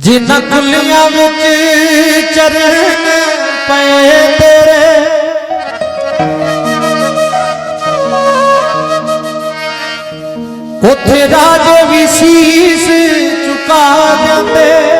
ਜਿਨ੍ਹਾਂ ਕੁੱਲੀਆਂ ਵਿੱਚ ਚਰਨ ਪਏ ਤੇਰੇ। ਉੱਥੇ ਰਾਜ ਵੀ ਸੀਸ ਝੁਕਾ ਜਾਂਦੇ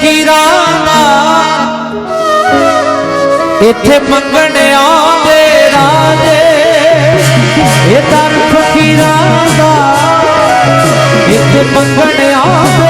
ਕੀਰਾਨਾ ਇੱਥੇ ਮੰਗਣ ਆਉਂਦੇ ਰਾਜੇ। ਇਹ ਦਰ ਫਕੀਰਾਂ ਦਾ। ਇੱਥੇ ਮੰਗਣ ਆਉਂਦੇ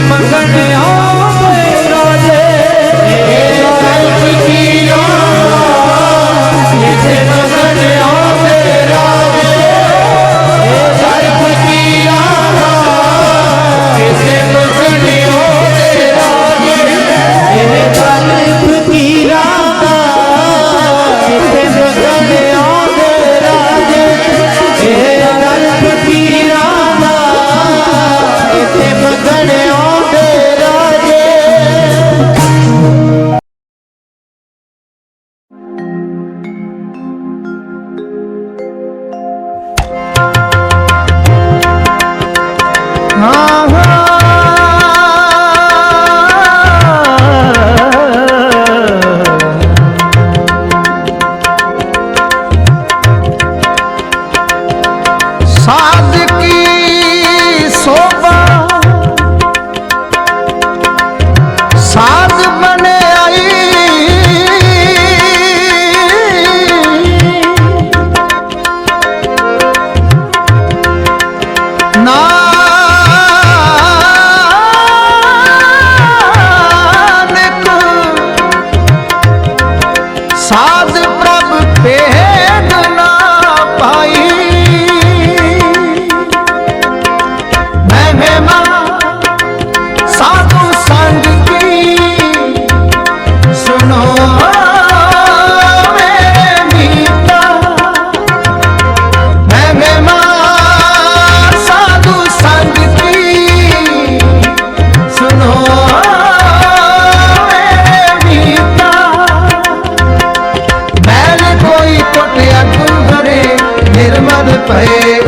મંગણ હો રાજે pra.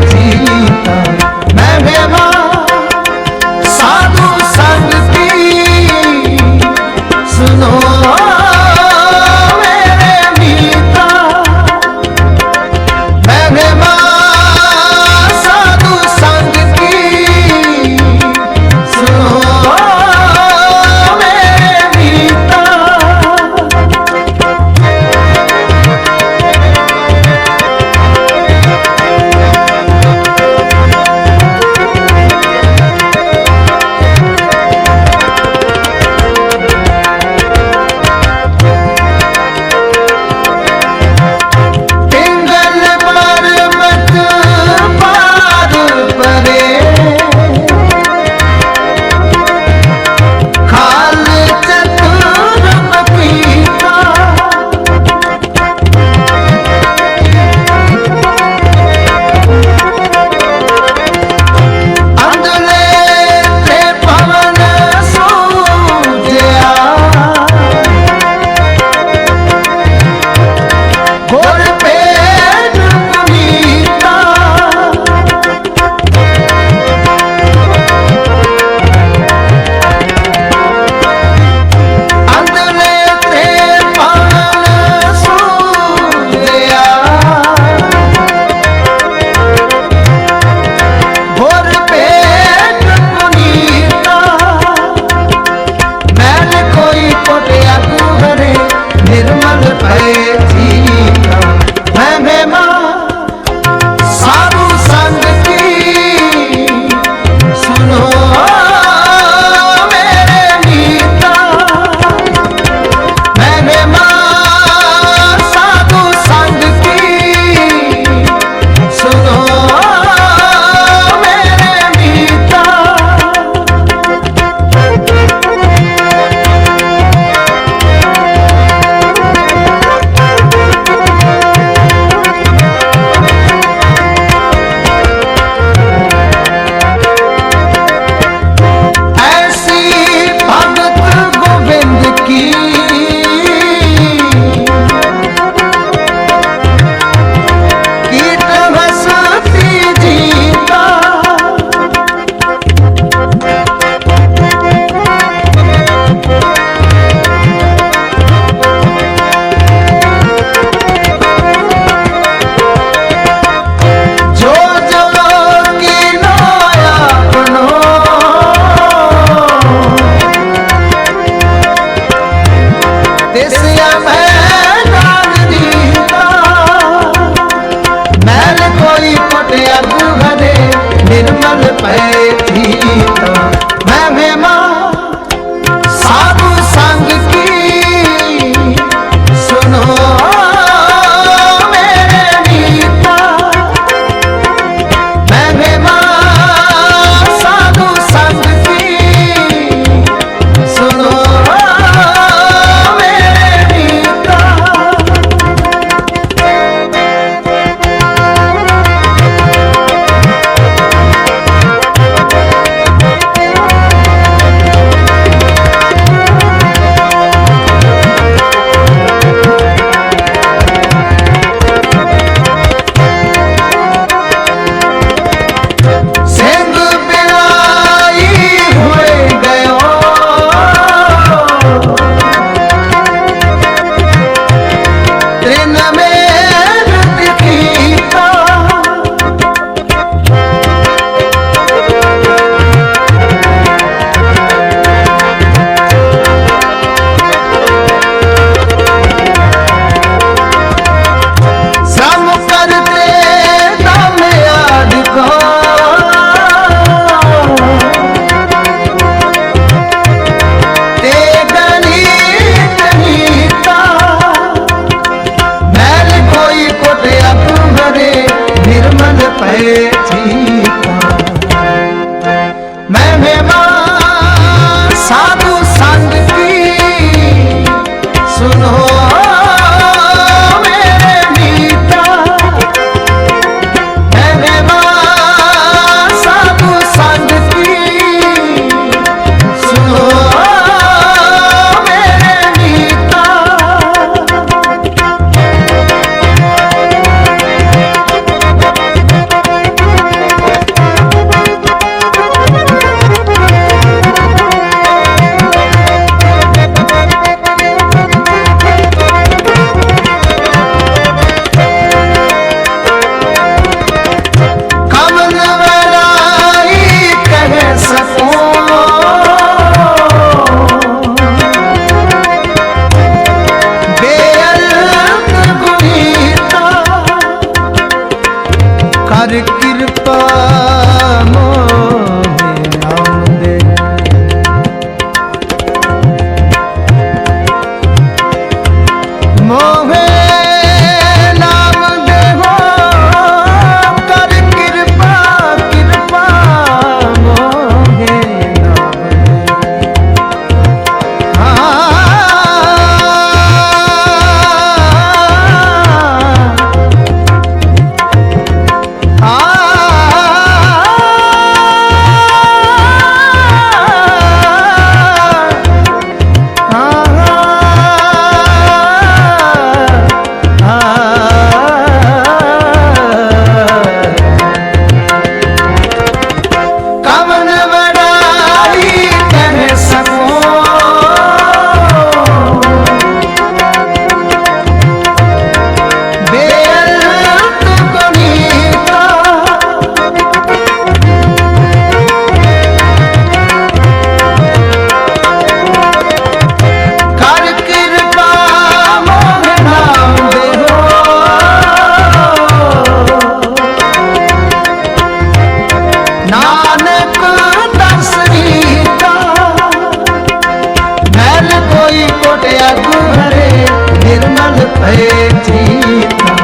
ਕੋਈ ਕੋਟਿਆ ਗੁਰੇ ਨਿਰਮਲ ਭਏ ਜੀਤਾ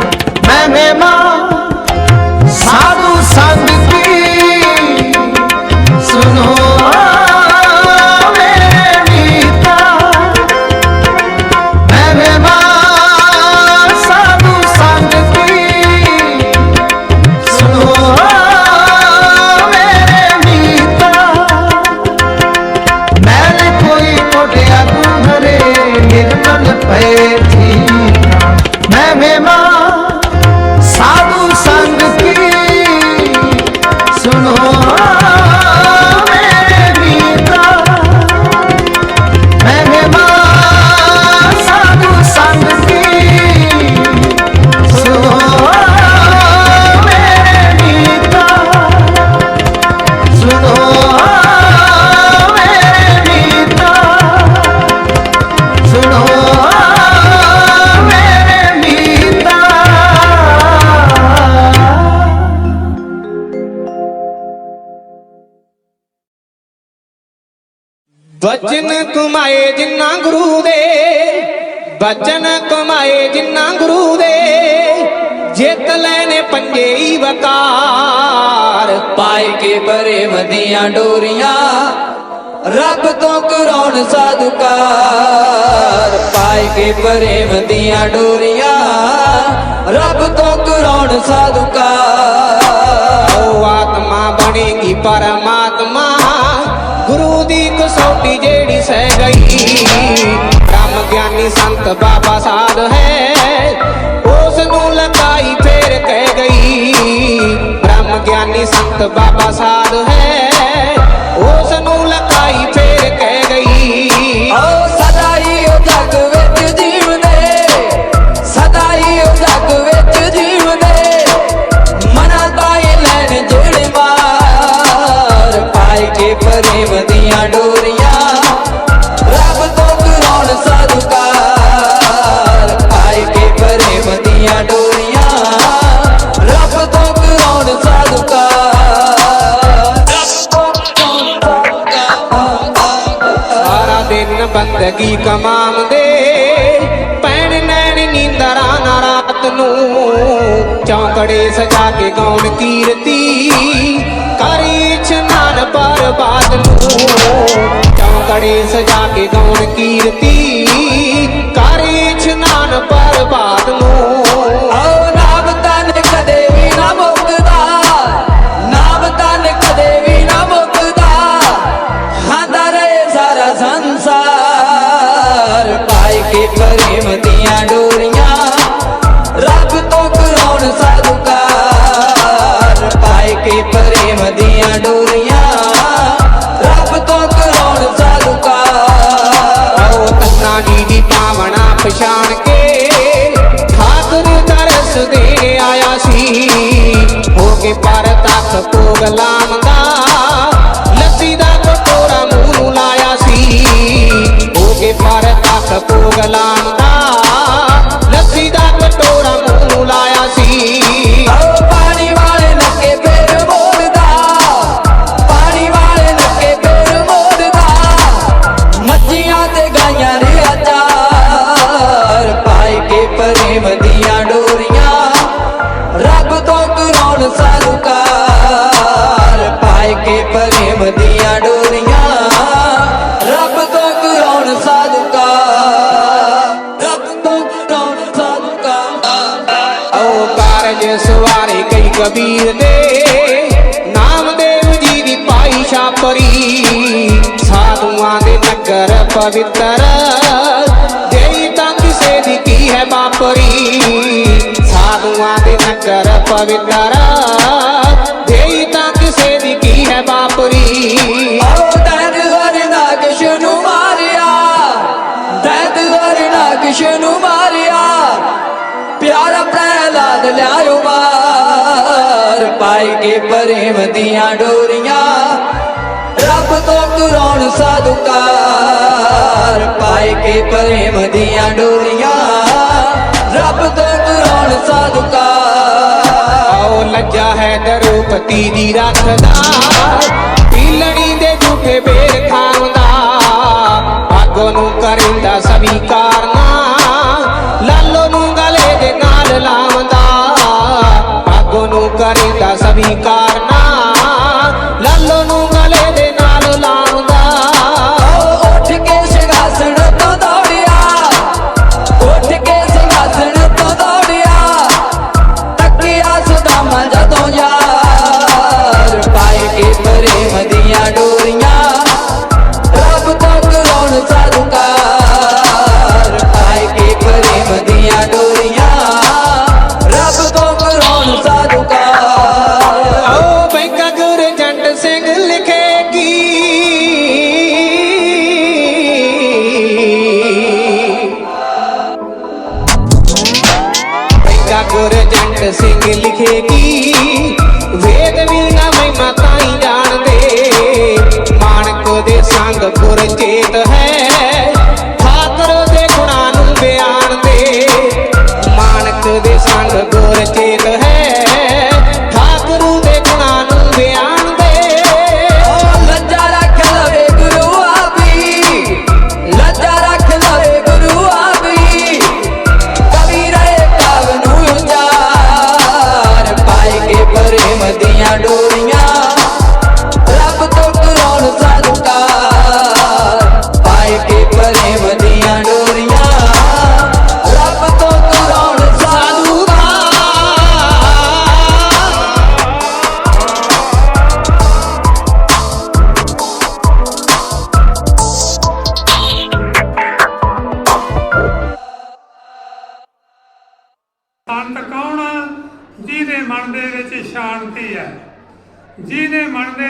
ਮੈਂ ਮਹਿਮਾ ਬਚਨ ਕਮਾਏ ਜਿੰਨਾ ਗੁਰੂ ਦੇ ਬਚਨ ਕਮਾਏ ਜਿੰਨਾ ਗੁਰੂ ਦੇ ਜਿੱਤ ਲੈਨੇ ਪੰਜੇ ਹੀ ਵਕਾਰ। ਪਾਏ ਕੇ ਪ੍ਰੇਮ ਦੀਆਂ ਡੋਰੀਆਂ ਰੱਬ ਤੋਂ ਕਰਾਉਣ ਸਾਧੁਕਾਰ ਪਾਏ ਕੇ ਪ੍ਰੇਮ ਦੀਆਂ ਡੋਰੀਆਂ ਰੱਬ ਤੋਂ ਕਰਾਉਣ ਸਾਧੁਕਾਰ ਉਹ ਆਤਮਾ ਬਣੇਗੀ ਪਰਮਾਤਮਾ ਸੋਟੀ ਦੀ ਜਿਹੜੀ ਸਹਿ ਗਈ। ਰਾਮ ਗਿਆਨੀ ਸੰਤ ਬਾਬਾ ਸਾਧ ਹੈ ਉਸ ਨੂੰ ਲਗਾਈ ਫੇਰ ਕਹਿ ਗਈ। ਬ੍ਰਹਮ ਗਿਆਨੀ ਸੰਤ ਬਾਬਾ ਸਾਧ ਹੈ ਦਿਨ ਬੰਦਗੀ ਕਮਾਉਂਦੇ। ਪੈਣ ਨੈਣ ਨੀਂਦਰਾਂ ਨਾ ਰਾਤ ਨੂੰ ਚੌਂਕੜੇ ਸਜਾ ਕੇ ਗਾਉਣ ਕੀਰਤੀ। ਕਰੀ ਇਸ਼ਨਾਨ ਬਰਬਾਦ ਨੂੰ ਚੌਂਕੜੇ ਸਜਾ ਕੇ ਗਾਉਣ ਕੀਰਤੀ। ਕਰੀ ਇਸ਼ਨਾਨ ਬਰਬਾਦ ਨੂੰ ਆਓ ਨਾਮ ਤਨ ਕਦੇ ਵੀ ਨਾ ਪ੍ਰੇਮ ਦੀਆਂ ਡੋਰੀਆਂ, ਰੱਬ ਤੋਂ ਕਰਾਉਣ ਸਾਧੁਕਾਰ ਪਾਏ ਕੇ ਪ੍ਰੇਮ ਦੀਆਂ ਡੋਰੀਆਂ, ਰੱਬ ਤੋਂ ਕਰਾਉਣ ਸਾਧੁਕਾਰ ਆਓ ਕੰਨਾ ਜੀ ਦੀ ਪਾਵਣਾ ਪਛਾਣ ਕੇ ਠਾਕੁਰ ਦਰਸ ਦੇ ਆਇਆ ਸੀ। ਹੋ ਕੇ ਪਰ ਤੱਕ ਭੋਗ ਲਾਮਦਾ ਪਰ ਪਵਿੱਤਰ। ਦੇਈ ਤਾਂ ਕਿਸੇ ਦੀ ਕੀ ਹੈ ਬਾਪਰੀ ਸਾਧੂਆਂ ਦੇ ਨਗਰ ਪਵਿੱਤਰ। ਦੇਈ ਤਾਂ ਕਿਸੇ ਦੀ ਕੀ ਹੈ ਬਾਪਰੀ ਆਓ ਦੈਦ ਵਰਨਾ ਨੂੰ ਮਾਰਿਆ। ਦੈਦ ਵਰਨਾ ਕਿਸ਼ ਨੂੰ ਮਾਰਿਆ। ਪਿਆਰਾ ਪ੍ਰਹਿਲਾਦ ਲਿਆਇਓ ਮਾਰ। ਪਾਏ ਕੇ ਪ੍ਰੇਮ ਦੀਆਂ ਡੋਰੀਆਂ ਰੱਬ ਤੋਂ ਕਰਾਉਣ ਸਾਧੁਕਾਰ, ਪਾਏ ਕੇ ਪ੍ਰੇਮ ਦੀਆਂ ਡੋਰੀਆਂ। ਰੱਬ ਤੋਂ ਕਰਾਉਣ ਸਾਧੁਕਾਰ। ਆਓ ਲੱਜਾ ਹੈ ਦਰੂਪਤੀ ਦੀ ਰੱਖਦਾ ਪੀਲਣੀ ਦੇ ਝੂਠੇ ਬੇਰ ਖਾਉਂਦਾ। ਆਗੋ ਨੂੰ ਕਰਿੰਦਾ ਸਵੀਕਾਰ ਨਾ ਲਾਲੋ ਨੂੰ ਗਲੇ ਦੇ ਨਾਲ ਲਾਉਂਦਾ। ਆਗੋ ਨੂੰ ਕਰਿੰਦਾ ਸਵੀਕਾਰ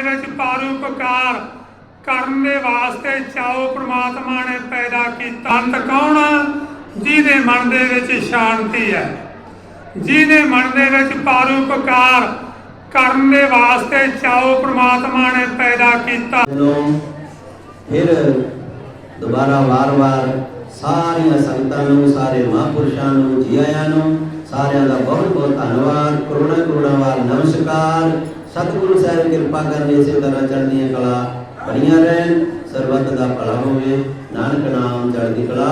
ਦੇ ਵਿੱਚ ਪਰਉਪਕਾਰ ਕਰਨ ਦੇ ਵਾਸਤੇ ਚਾਓ ਪ੍ਰਮਾਤਮਾ ਨੇ ਪੈਦਾ ਕੀਤਾ। ਅੰਤ ਕੌਣ? ਜਿਹਦੇ ਮਨ ਦੇ ਵਿੱਚ ਸ਼ਾਂਤੀ ਹੈ। ਜਿਹਦੇ ਮਨ ਦੇ ਵਿੱਚ ਪਰਉਪਕਾਰ ਕਰਨ ਦੇ ਵਾਸਤੇ ਚਾਓ ਪ੍ਰਮਾਤਮਾ ਨੇ ਪੈਦਾ ਕੀਤਾ। ਫਿਰ ਦੁਬਾਰਾ ਵਾਰ-ਵਾਰ ਸਾਰੀਆਂ ਸੰਗਤਾਂ ਨੂੰ, ਸਾਰੇ ਮਹਾਂਪੁਰਸ਼ਾਂ ਨੂੰ ਜੀ ਆਇਆਂ ਨੂੰ ਸਾਰਿਆਂ ਦਾ ਬਹੁਤ ਬਹੁਤ ਧੰਨਵਾਦ। ਕਰੋੜਾਂ ਕਰੋੜਾਂ ਵਾਰ ਨਮਸਕਾਰ। ਸਤਿਗੁਰੂ ਸਾਹਿਬ ਕਿਰਪਾ ਕਰਕੇ ਇਸੇ ਤਰ੍ਹਾਂ ਚੜ੍ਹਦੀਆਂ ਕਲਾ ਬਣੀਆਂ ਰਹਿਣ, ਸਰਬੱਤ ਦਾ ਭਲਾ ਹੋਵੇ, ਨਾਨਕ ਨਾਮ ਚੜ੍ਹਦੀ ਕਲਾ